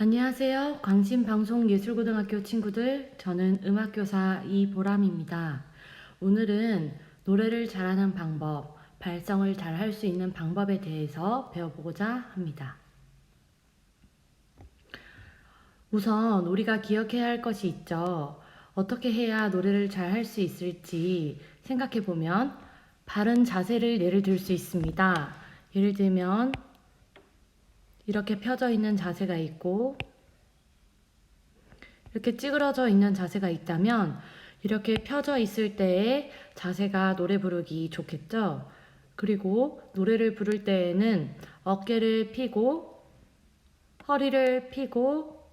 안녕하세요. 광신방송예술고등학교 친구들. 저는 음악교사 이보람입니다. 오늘은 노래를 잘하는 방법, 발성을 잘 할 수 있는 방법에 대해서 배워보고자 합니다. 우선 우리가 기억해야 할 것이 있죠. 어떻게 해야 노래를 잘 할 수 있을지 생각해 보면 바른 자세를 예를 들 수 있습니다. 예를 들면 이렇게 펴져 있는 자세가 있고 이렇게 찌그러져 있는 자세가 있다면 이렇게 펴져 있을 때의 자세가 노래 부르기 좋겠죠. 그리고 노래를 부를 때에는 어깨를 펴고 허리를 펴고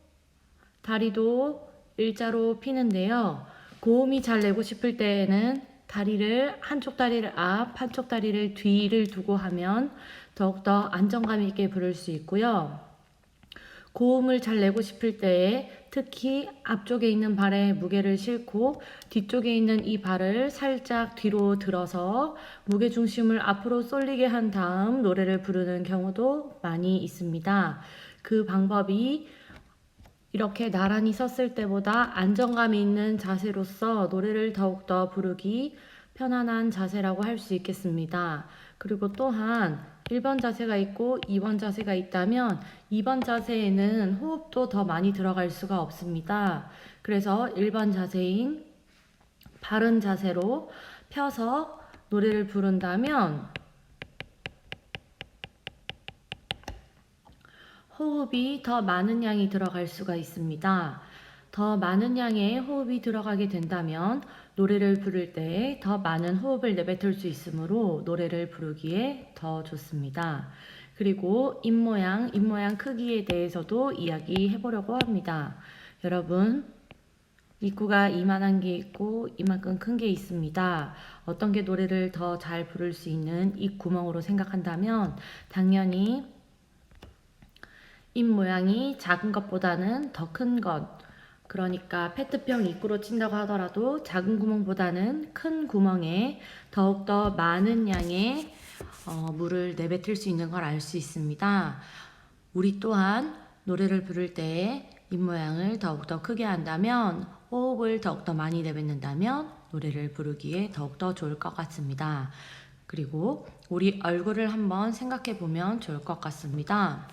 다리도 일자로 피는데요. 고음이 잘 내고 싶을 때에는 다리를 한쪽 다리를 앞, 한쪽 다리를 뒤를 두고 하면 더욱더 안정감 있게 부를 수 있고요. 고음을 잘 내고 싶을 때에 특히 앞쪽에 있는 발에 무게를 싣고 뒤쪽에 있는 이 발을 살짝 뒤로 들어서 무게 중심을 앞으로 쏠리게 한 다음 노래를 부르는 경우도 많이 있습니다. 그 방법이 이렇게 나란히 섰을 때보다 안정감이 있는 자세로서 노래를 더욱더 부르기 편안한 자세라고 할 수 있겠습니다. 그리고 또한 1번 자세가 있고 2번 자세가 있다면 2번 자세에는 호흡도 더 많이 들어갈 수가 없습니다. 그래서 1번 자세인 바른 자세로 펴서 노래를 부른다면 호흡이 더 많은 양이 들어갈 수가 있습니다. 더 많은 양의 호흡이 들어가게 된다면 노래를 부를 때 더 많은 호흡을 내뱉을 수 있으므로 노래를 부르기에 더 좋습니다. 그리고 입 모양, 입 모양 크기에 대해서도 이야기해 보려고 합니다. 여러분, 입구가 이만한 게 있고 이만큼 큰 게 있습니다. 어떤 게 노래를 더 잘 부를 수 있는 입 구멍으로 생각한다면 당연히 입 모양이 작은 것보다는 더 큰 것. 그러니까 페트병 입구로 친다고 하더라도 작은 구멍보다는 큰 구멍에 더욱더 많은 양의 어, 물을 내뱉을 수 있는 걸 알 수 있습니다. 우리 또한 노래를 부를 때 입 모양을 더욱더 크게 한다면 호흡을 더욱더 많이 내뱉는다면 노래를 부르기에 더욱더 좋을 것 같습니다. 그리고 우리 얼굴을 한번 생각해 보면 좋을 것 같습니다.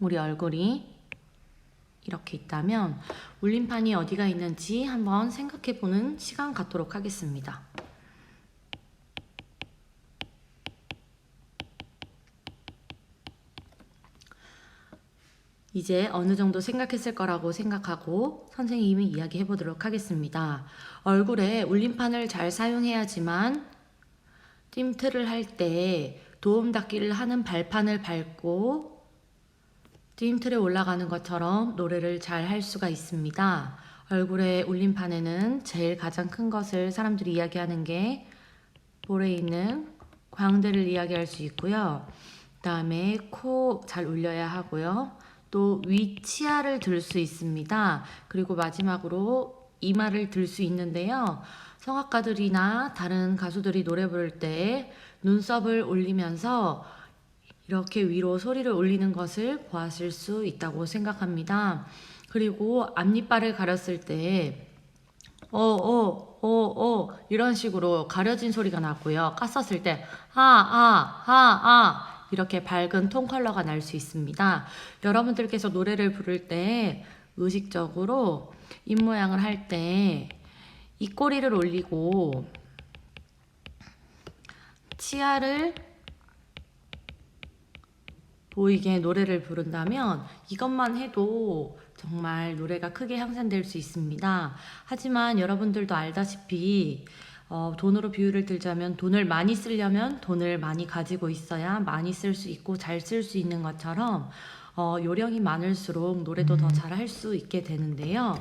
우리 얼굴이 이렇게 있다면 울림판이 어디가 있는지 한번 생각해 보는 시간 갖도록 하겠습니다. 이제 어느 정도 생각했을 거라고 생각하고 선생님이 이야기해 보도록 하겠습니다. 얼굴에 울림판을 잘 사용해야지만 띵트를 할때 도움 닫기를 하는 발판을 밟고 띵틀에 올라가는 것처럼 노래를 잘 할 수가 있습니다. 얼굴의 울림판에는 제일 가장 큰 것을 사람들이 이야기하는 게 볼에 있는 광대를 이야기할 수 있고요. 그 다음에 코잘 울려야 하고요. 또 위치아를 들 수 있습니다. 그리고 마지막으로 이마를 들 수 있는데요. 성악가들이나 다른 가수들이 노래 부를 때 눈썹을 올리면서 이렇게 위로 소리를 올리는 것을 보았을 수 있다고 생각합니다. 그리고 앞니빨을 가렸을 때, 어, 어, 어, 어, 이런 식으로 가려진 소리가 났고요. 깠었을 때, 하, 아, 하, 아, 이렇게 밝은 톤 컬러가 날 수 있습니다. 여러분들께서 노래를 부를 때 의식적으로 입 모양을 할 때 입꼬리를 올리고 치아를 보이게 노래를 부른다면 이것만 해도 정말 노래가 크게 향상될 수 있습니다. 하지만 여러분들도 알다시피 어, 돈으로 비유를 들자면 돈을 많이 쓰려면 돈을 많이 가지고 있어야 많이 쓸 수 있고 잘 쓸 수 있는 것처럼 어, 요령이 많을수록 노래도 더 잘 할 수 있게 되는데요.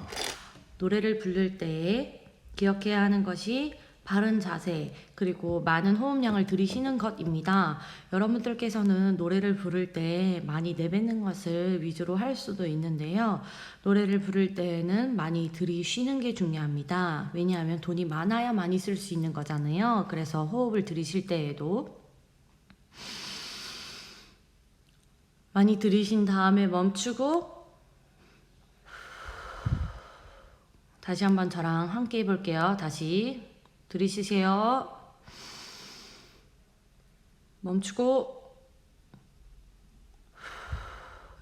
노래를 부를 때 기억해야 하는 것이 바른 자세, 그리고 많은 호흡량을 들이쉬는 것입니다. 여러분들께서는 노래를 부를 때 많이 내뱉는 것을 위주로 할 수도 있는데요. 노래를 부를 때는 많이 들이쉬는 게 중요합니다. 왜냐하면 돈이 많아야 많이 쓸 수 있는 거잖아요. 그래서 호흡을 들이쉴 때에도 많이 들이신 다음에 멈추고 다시 한번 저랑 함께 해볼게요. 다시 들이쉬세요. 멈추고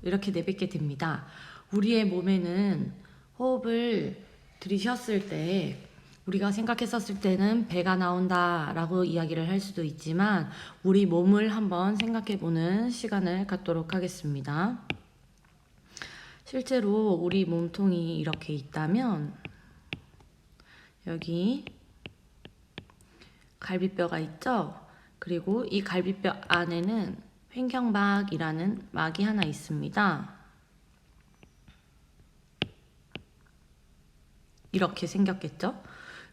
이렇게 내뱉게 됩니다. 우리의 몸에는 호흡을 들이쉬었을 때 우리가 생각했었을 때는 배가 나온다 라고 이야기를 할 수도 있지만 우리 몸을 한번 생각해 보는 시간을 갖도록 하겠습니다. 실제로 우리 몸통이 이렇게 있다면 여기 갈비뼈가 있죠? 그리고 이 갈비뼈 안에는 횡격막이라는 막이 하나 있습니다. 이렇게 생겼겠죠?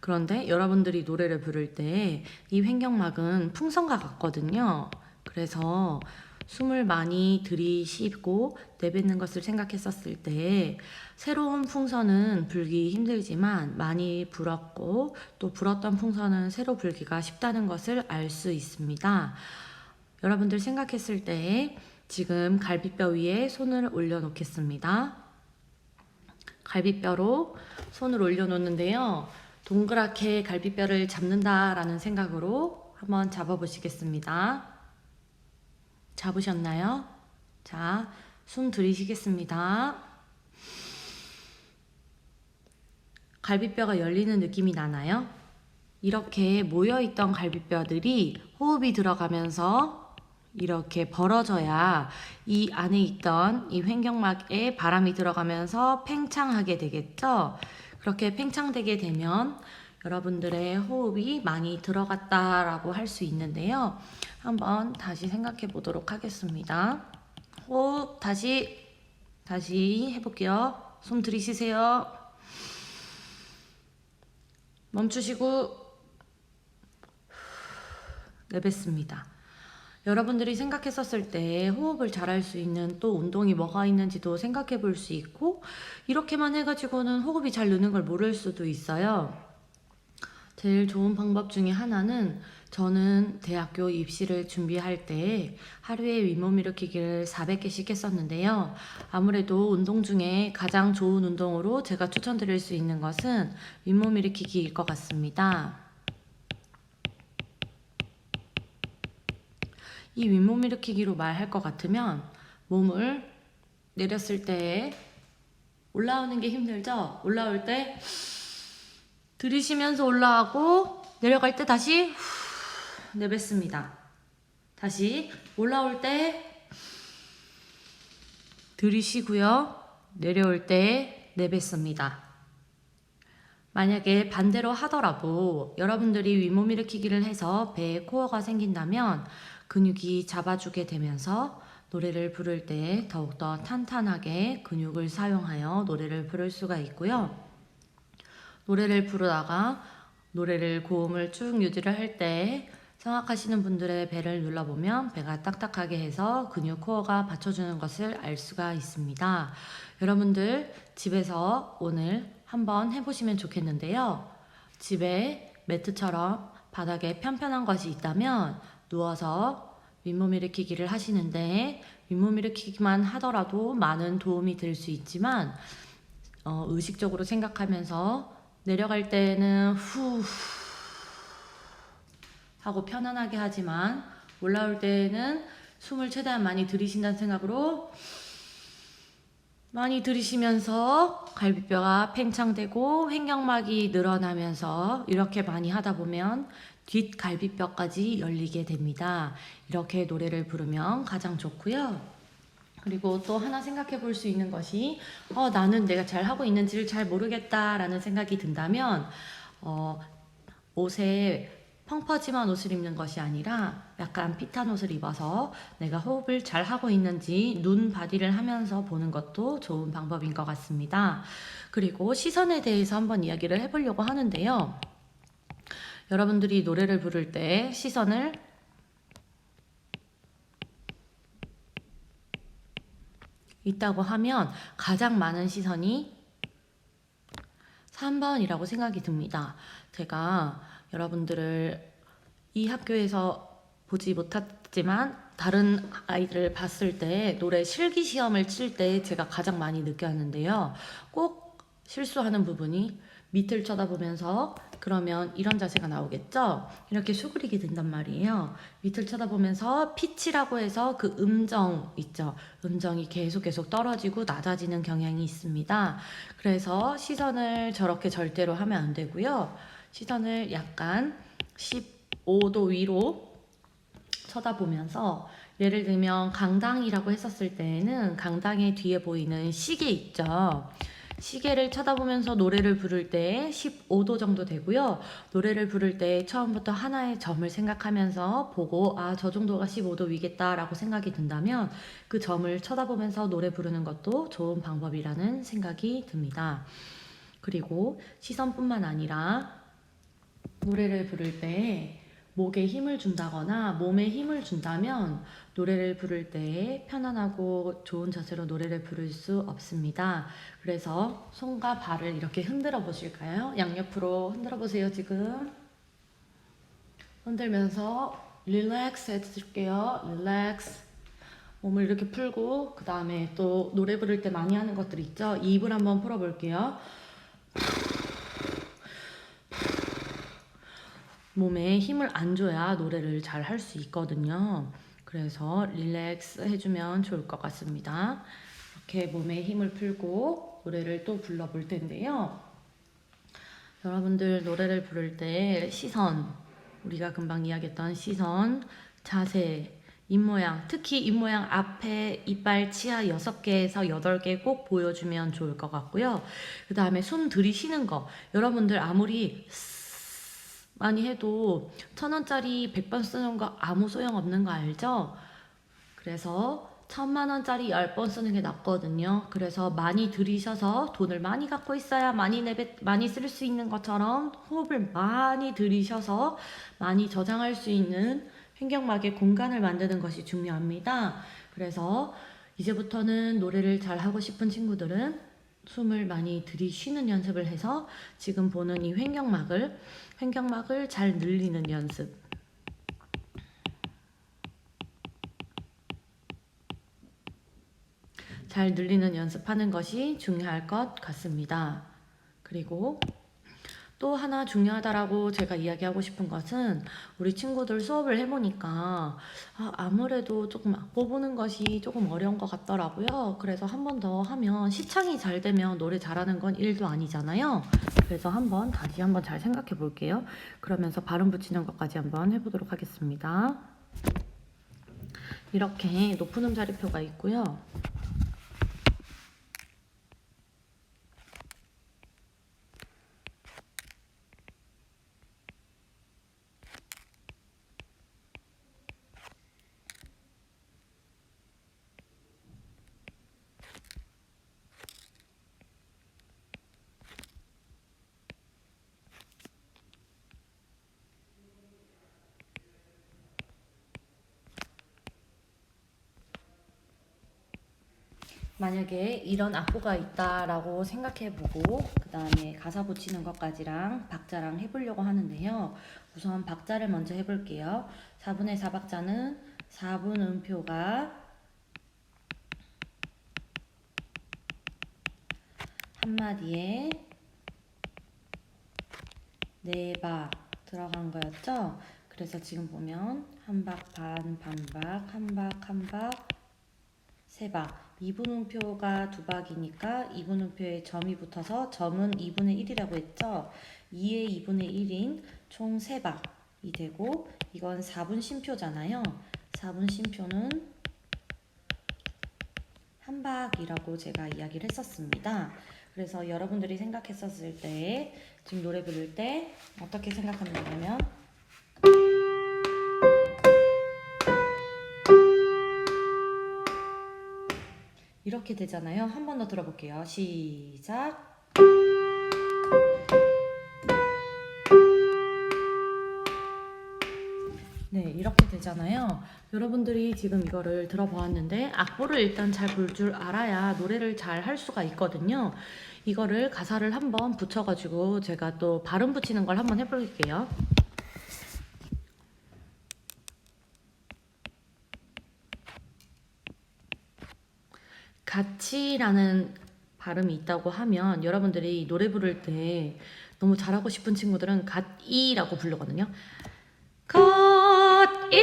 그런데 여러분들이 노래를 부를 때 이 횡격막은 풍선과 같거든요. 그래서 숨을 많이 들이쉬고 내뱉는 것을 생각했었을 때 새로운 풍선은 불기 힘들지만 많이 불었고 또 불었던 풍선은 새로 불기가 쉽다는 것을 알 수 있습니다. 여러분들 생각했을 때 지금 갈비뼈 위에 손을 올려놓겠습니다. 갈비뼈로 손을 올려놓는데요. 동그랗게 갈비뼈를 잡는다라는 생각으로 한번 잡아보시겠습니다. 잡으셨나요? 자, 숨 들이쉬겠습니다. 갈비뼈가 열리는 느낌이 나나요? 이렇게 모여있던 갈비뼈들이 호흡이 들어가면서 이렇게 벌어져야 이 안에 있던 이 횡격막에 바람이 들어가면서 팽창하게 되겠죠? 그렇게 팽창되게 되면 여러분들의 호흡이 많이 들어갔다라고 할 수 있는데요. 한번 다시 생각해 보도록 하겠습니다. 호흡 다시 다시 해볼게요. 숨 들이쉬세요. 멈추시고 내뱉습니다. 여러분들이 생각했었을 때 호흡을 잘할 수 있는 또 운동이 뭐가 있는지도 생각해 볼 수 있고 이렇게만 해가지고는 호흡이 잘 느는 걸 모를 수도 있어요. 제일 좋은 방법 중에 하나는 저는 대학교 입시를 준비할 때 하루에 윗몸 일으키기를 400개씩 했었는데요. 아무래도 운동 중에 가장 좋은 운동으로 제가 추천드릴 수 있는 것은 윗몸 일으키기일 것 같습니다. 이 윗몸 일으키기로 말할 것 같으면 몸을 내렸을 때 올라오는 게 힘들죠? 올라올 때 들이쉬면서 올라가고 내려갈 때 다시 내뱉습니다. 다시 올라올 때 들이쉬고요. 내려올 때 내뱉습니다. 만약에 반대로 하더라도 여러분들이 윗몸 일으키기를 해서 배에 코어가 생긴다면 근육이 잡아주게 되면서 노래를 부를 때 더욱더 탄탄하게 근육을 사용하여 노래를 부를 수가 있고요. 노래를 부르다가 노래를 고음을 쭉 유지를 할때 생각하시는 분들의 배를 눌러보면 배가 딱딱하게 해서 근육 코어가 받쳐주는 것을 알 수가 있습니다. 여러분들 집에서 오늘 한번 해보시면 좋겠는데요. 집에 매트처럼 바닥에 편편한 것이 있다면 누워서 윗몸 일으키기를 하시는데 윗몸 일으키기만 하더라도 많은 도움이 될 수 있지만 어, 의식적으로 생각하면서 내려갈 때는 후 하고 편안하게 하지만 올라올 때는 숨을 최대한 많이 들이신다는 생각으로 많이 들이쉬면서 갈비뼈가 팽창되고 횡격막이 늘어나면서 이렇게 많이 하다 보면 뒷 갈비뼈까지 열리게 됩니다. 이렇게 노래를 부르면 가장 좋고요. 그리고 또 하나 생각해 볼 수 있는 것이 어, 나는 내가 잘 하고 있는지를 잘 모르겠다라는 생각이 든다면 어, 옷에 펑퍼짐한 옷을 입는 것이 아니라 약간 핏한 옷을 입어서 내가 호흡을 잘 하고 있는지 눈 바디를 하면서 보는 것도 좋은 방법인 것 같습니다. 그리고 시선에 대해서 한번 이야기를 해보려고 하는데요. 여러분들이 노래를 부를 때 시선을 있다고 하면 가장 많은 시선이 3번이라고 생각이 듭니다. 제가 여러분들을 이 학교에서 보지 못했지만 다른 아이들을 봤을 때 노래 실기 시험을 칠 때 제가 가장 많이 느꼈는데요. 꼭 실수하는 부분이 밑을 쳐다보면서 그러면 이런 자세가 나오겠죠? 이렇게 수그리게 된단 말이에요. 밑을 쳐다보면서 피치라고 해서 그 음정 있죠? 음정이 계속 계속 떨어지고 낮아지는 경향이 있습니다. 그래서 시선을 저렇게 절대로 하면 안 되고요. 시선을 약간 15도 위로 쳐다보면서 예를 들면 강당이라고 했었을 때에는 강당의 뒤에 보이는 시계 있죠. 시계를 쳐다보면서 노래를 부를 때 15도 정도 되고요. 노래를 부를 때 처음부터 하나의 점을 생각하면서 보고 아, 저 정도가 15도 위겠다라고 생각이 든다면 그 점을 쳐다보면서 노래 부르는 것도 좋은 방법이라는 생각이 듭니다. 그리고 시선뿐만 아니라 노래를 부를 때 목에 힘을 준다거나 몸에 힘을 준다면 노래를 부를 때 편안하고 좋은 자세로 노래를 부를 수 없습니다. 그래서 손과 발을 이렇게 흔들어 보실까요? 양옆으로 흔들어 보세요, 지금. 흔들면서 릴렉스 해줄게요. 릴렉스. 몸을 이렇게 풀고 그 다음에 또 노래 부를 때 많이 하는 것들 있죠? 입을 한번 풀어 볼게요. 몸에 힘을 안 줘야 노래를 잘 할 수 있거든요. 그래서 릴렉스 해주면 좋을 것 같습니다. 이렇게 몸에 힘을 풀고 노래를 또 불러볼 텐데요. 여러분들 노래를 부를 때 시선, 우리가 금방 이야기했던 시선, 자세, 입모양, 특히 입모양 앞에 이빨 치아 6개에서 8개 꼭 보여주면 좋을 것 같고요. 그 다음에 손 들이쉬는 거. 여러분들 아무리 많이 해도 천 원짜리 100번 쓰는 거 아무 소용 없는 거 알죠? 그래서 천만 원짜리 10번 쓰는 게 낫거든요. 그래서 많이 들이셔서 돈을 많이 갖고 있어야 많이 내뱉, 많이 쓸 수 있는 것처럼 호흡을 많이 들이셔서 많이 저장할 수 있는 횡격막의 공간을 만드는 것이 중요합니다. 그래서 이제부터는 노래를 잘 하고 싶은 친구들은 숨을 많이 들이쉬는 연습을 해서 지금 보는 이 횡격막을 횡격막을 잘 늘리는 연습. 잘 늘리는 연습하는 것이 중요할 것 같습니다. 그리고 또 하나 중요하다라고 제가 이야기하고 싶은 것은 우리 친구들 수업을 해보니까 아, 무래도 조금 악보 보는 것이 조금 어려운 것 같더라고요. 그래서 한 번 더 하면 시창이 잘 되면 노래 잘하는 건 일도 아니잖아요. 그래서 한번 다시 한번 잘 생각해 볼게요. 그러면서 발음 붙이는 것까지 한번 해보도록 하겠습니다. 이렇게 높은 음자리표가 있고요. 만약에 이런 악보가 있다라고 생각해보고 그 다음에 가사 붙이는 것까지랑 박자랑 해보려고 하는데요. 우선 박자를 먼저 해볼게요. 4분의 4박자는 4분 음표가 한마디에 네 박 들어간 거였죠? 그래서 지금 보면 한 박 반, 반박, 한 박, 한 박, 세 박. 2분음표가 두 박이니까 2분음표에 점이 붙어서 점은 2분의 1이라고 했죠. 2의 2분의 1인 총 3박이 되고 이건 4분 심표잖아요. 4분 심표는 한 박이라고 제가 이야기를 했었습니다. 그래서 여러분들이 생각했었을 때 지금 노래 부를 때 어떻게 생각하면 되냐면 이렇게 되잖아요. 한 번 더 들어볼게요. 시작. 네, 이렇게 되잖아요. 여러분들이 지금 이거를 들어보았는데 악보를 일단 잘 볼 줄 알아야 노래를 잘 할 수가 있거든요. 이거를 가사를 한번 붙여가지고 제가 또 발음 붙이는 걸 한번 해볼게요. 같이라는 발음이 있다고 하면 여러분들이 노래 부를 때 너무 잘하고 싶은 친구들은 갓이라고 부르거든요. 갓이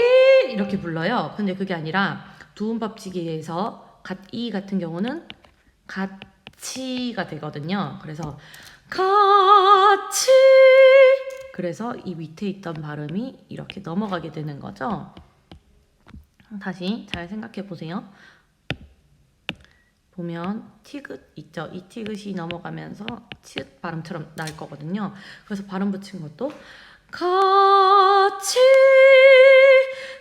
이렇게 불러요. 근데 그게 아니라 두음법칙에서 갓이 같은 경우는 같이가 되거든요. 그래서 같이 그래서 이 밑에 있던 발음이 이렇게 넘어가게 되는 거죠. 다시 잘 생각해 보세요. 보면 티귿 있죠. 이 티귿이 넘어가면서 치읓 발음처럼 날 거거든요. 그래서 발음 붙인 것도 같이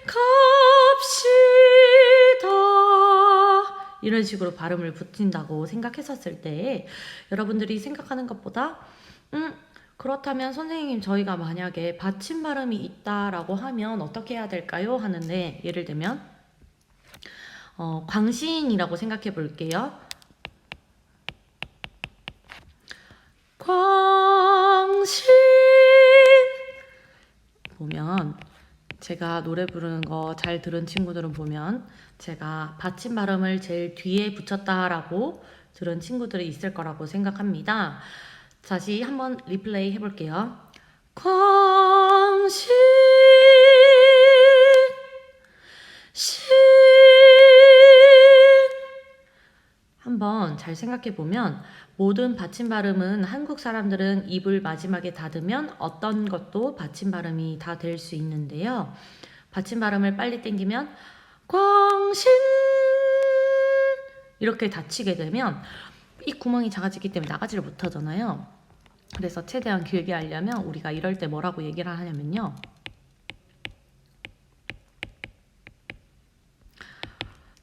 갑시다 이런 식으로 발음을 붙인다고 생각했었을 때 여러분들이 생각하는 것보다 음 그렇다면 선생님 저희가 만약에 받침 발음이 있다라고 하면 어떻게 해야 될까요? 하는데 예를 들면 어, 광신이라고 생각해 볼게요. 광신 보면 제가 노래 부르는 거 잘 들은 친구들은 보면 제가 받침 발음을 제일 뒤에 붙였다라고 들은 친구들이 있을 거라고 생각합니다. 다시 한번 리플레이 해볼게요. 광신 신 한번 잘 생각해 보면 모든 받침 발음은 한국 사람들은 입을 마지막에 닫으면 어떤 것도 받침 발음이 다 될 수 있는데요. 받침 발음을 빨리 땡기면 광신 이렇게 닫히게 되면 이 구멍이 작아지기 때문에 나가지를 못하잖아요. 그래서 최대한 길게 하려면 우리가 이럴 때 뭐라고 얘기를 하냐면요.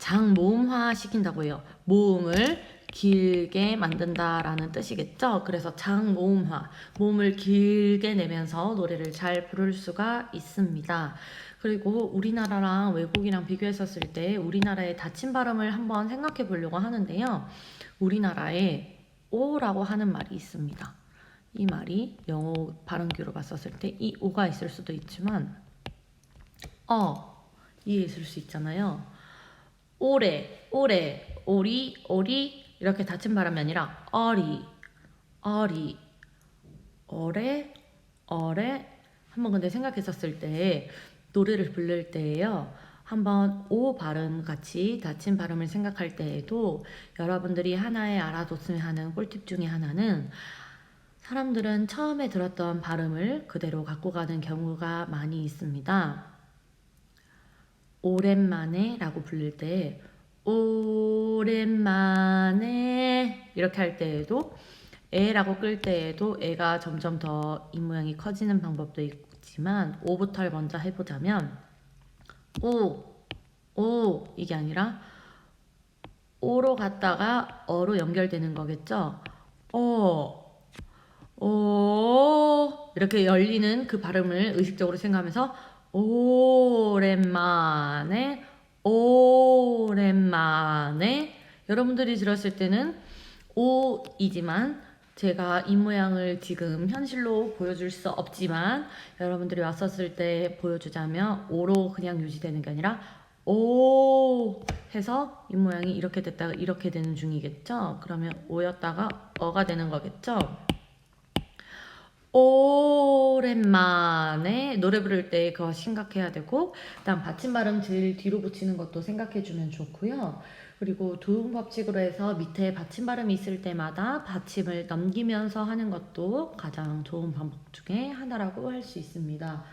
장 모음화 시킨다고 해요. 모음을 길게 만든다라는 뜻이겠죠. 그래서 장 모음화, 모음을 길게 내면서 노래를 잘 부를 수가 있습니다. 그리고 우리나라랑 외국이랑 비교했었을 때 우리나라의 닫힌 발음을 한번 생각해 보려고 하는데요. 우리나라에 오라고 하는 말이 있습니다. 이 말이 영어 발음규로 봤었을 때 이 오가 있을 수도 있지만 어 이에 있을 수 있잖아요. 오래, 오래, 오리, 오리 이렇게 닫힌 발음이 아니라 어리, 어리, 어래, 어래 한번 근데 생각했었을 때 노래를 부를 때에요. 한번 오 발음 같이 닫힌 발음을 생각할 때에도 여러분들이 하나에 알아뒀으면 하는 꿀팁 중에 하나는 사람들은 처음에 들었던 발음을 그대로 갖고 가는 경우가 많이 있습니다. 오랜만에 라고 부를 때 오랜만에 이렇게 할 때에도 에라고 끌 때에도 애가 점점 더 입모양이 커지는 방법도 있지만 오부터를 먼저 해보자면 오, 오 이게 아니라 오로 갔다가 어로 연결되는 거겠죠. 어, 오 이렇게 열리는 그 발음을 의식적으로 생각하면서 오랜만에 오랜만에 여러분들이 들었을 때는 오이지만 제가 이 모양을 지금 현실로 보여줄 수 없지만 여러분들이 왔었을 때 보여주자면 오로 그냥 유지되는 게 아니라 오 해서 이 모양이 이렇게 됐다가 이렇게 되는 중이겠죠? 그러면 오였다가 어가 되는 거겠죠? 오랜만에 노래 부를 때 그거 생각해야 되고 그다음 받침 발음 제일 뒤로 붙이는 것도 생각해 주면 좋고요. 그리고 두음 법칙으로 해서 밑에 받침 발음이 있을 때마다 받침을 넘기면서 하는 것도 가장 좋은 방법 중에 하나라고 할 수 있습니다.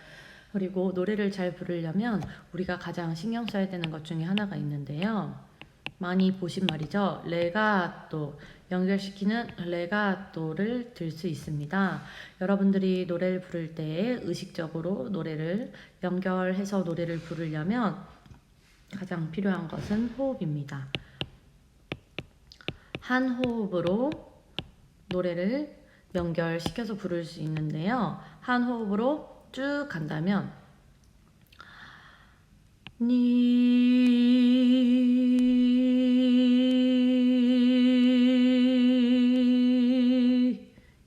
그리고 노래를 잘 부르려면 우리가 가장 신경 써야 되는 것 중에 하나가 있는데요. 많이 보신 말이죠. 레가또 연결시키는 레가또를 들 수 있습니다. 여러분들이 노래를 부를 때 의식적으로 노래를 연결해서 노래를 부르려면 가장 필요한 것은 호흡입니다. 한 호흡으로 노래를 연결시켜서 부를 수 있는데요. 한 호흡으로 쭉 간다면 니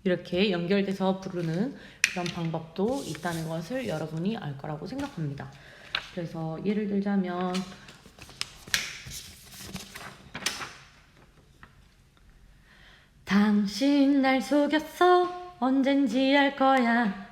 이렇게 연결돼서 부르는 그런 방법도 있다는 것을 여러분이 알 거라고 생각합니다. 그래서 예를 들자면 당신 날 속였어. 언젠지 알 거야.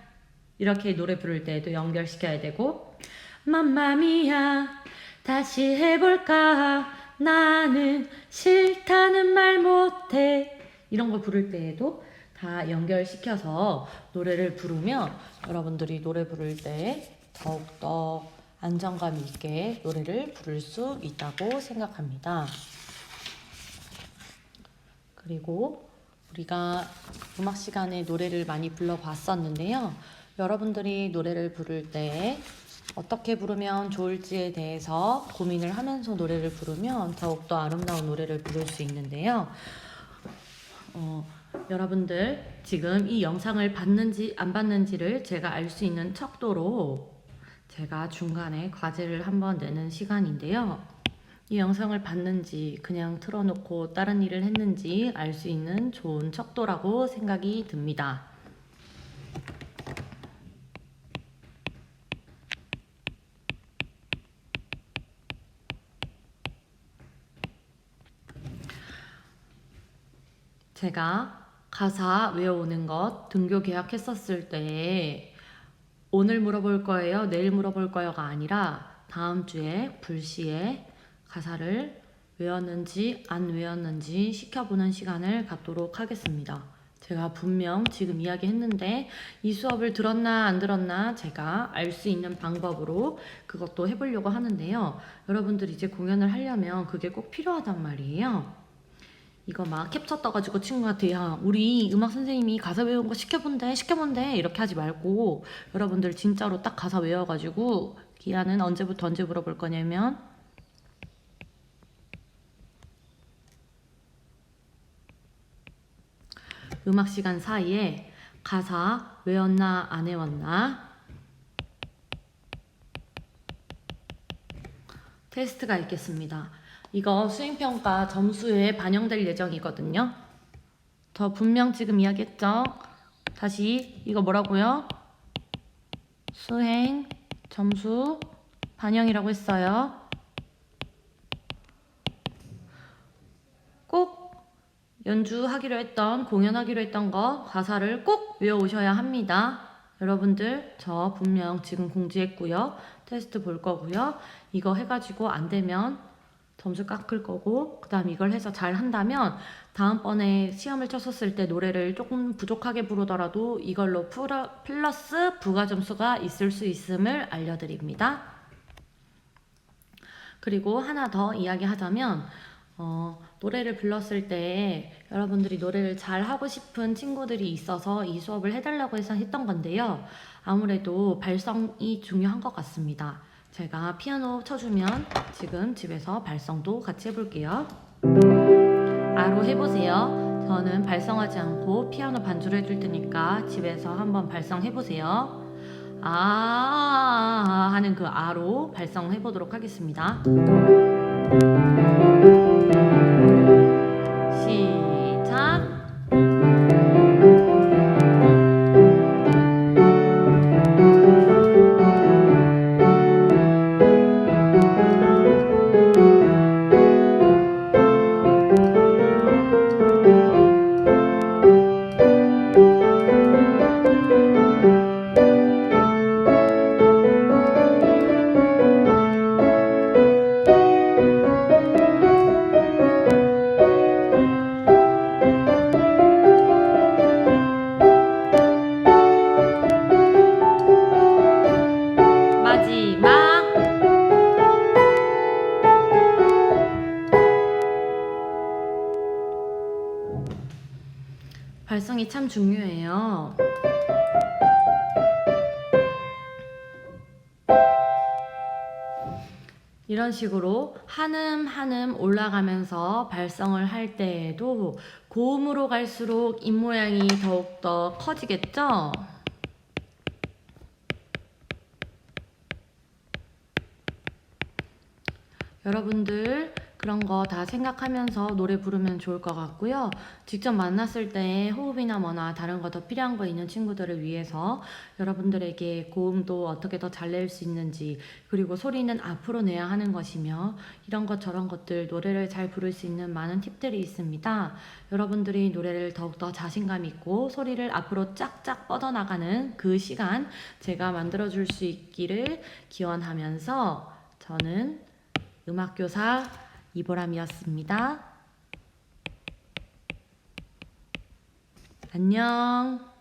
이렇게 노래 부를 때도 연결시켜야 되고 맘마미야 다시 해볼까? 나는 싫다는 말 못해. 이런 걸 부를 때에도 다 연결시켜서 노래를 부르면 여러분들이 노래 부를 때 더욱더 안정감 있게 노래를 부를 수 있다고 생각합니다. 그리고 우리가 음악 시간에 노래를 많이 불러봤었는데요. 여러분들이 노래를 부를 때 어떻게 부르면 좋을지에 대해서 고민을 하면서 노래를 부르면 더욱더 아름다운 노래를 부를 수 있는데요. 어, 여러분들 지금 이 영상을 봤는지 안 봤는지를 제가 알 수 있는 척도로 제가 중간에 과제를 한번 내는 시간인데요. 이 영상을 봤는지 그냥 틀어놓고 다른 일을 했는지 알 수 있는 좋은 척도라고 생각이 듭니다. 제가 가사 외워오는 것 등교 계약했었을 때 오늘 물어볼 거예요, 내일 물어볼 거예요가 아니라 다음 주에 불시에 가사를 외웠는지 안 외웠는지 시켜보는 시간을 갖도록 하겠습니다. 제가 분명 지금 이야기했는데 이 수업을 들었나 안 들었나 제가 알 수 있는 방법으로 그것도 해보려고 하는데요. 여러분들 이제 공연을 하려면 그게 꼭 필요하단 말이에요. 이거 막 캡처 떠가지고 친구한테 야 우리 음악 선생님이 가사 외운 거 시켜본대 시켜본대 이렇게 하지 말고 여러분들 진짜로 딱 가사 외워가지고 기한은 언제부터 언제 물어볼 거냐면 음악 시간 사이에 가사 외웠나 안 외웠나 테스트가 있겠습니다. 이거 수행평가 점수에 반영될 예정이거든요. 저 분명 지금 이야기했죠? 다시 이거 뭐라고요? 수행 점수 반영이라고 했어요. 꼭 연주하기로 했던 공연하기로 했던 거 가사를 꼭 외워오셔야 합니다. 여러분들 저 분명 지금 공지했고요. 테스트 볼 거고요. 이거 해가지고 안 되면 점수 깎을 거고 그다음 이걸 해서 잘 한다면 다음번에 시험을 쳤었을 때 노래를 조금 부족하게 부르더라도 이걸로 플러- 플러스 부가 점수가 있을 수 있음을 알려드립니다. 그리고 하나 더 이야기하자면 어, 노래를 불렀을 때 여러분들이 노래를 잘 하고 싶은 친구들이 있어서 이 수업을 해달라고 해서 했던 건데요. 아무래도 발성이 중요한 것 같습니다. 제가 피아노 쳐주면 지금 집에서 발성도 같이 해볼게요. 아로 해보세요. 저는 발성하지 않고 피아노 반주를 해줄 테니까 집에서 한번 발성해보세요. 아 하는 그 아로 발성해보도록 하겠습니다. 식으로 한음 한음 올라가면서 발성을 할 때에도 고음으로 갈수록 입 모양이 더욱더 커지겠죠? 여러분들 그런 거 다 생각하면서 노래 부르면 좋을 것 같고요. 직접 만났을 때 호흡이나 뭐나 다른 거 더 필요한 거 있는 친구들을 위해서 여러분들에게 고음도 어떻게 더 잘 낼 수 있는지 그리고 소리는 앞으로 내야 하는 것이며 이런 것 저런 것들 노래를 잘 부를 수 있는 많은 팁들이 있습니다. 여러분들이 노래를 더욱더 자신감 있고 소리를 앞으로 쫙쫙 뻗어나가는 그 시간 제가 만들어 줄 수 있기를 기원하면서 저는 음악교사 이보람이었습니다. 안녕.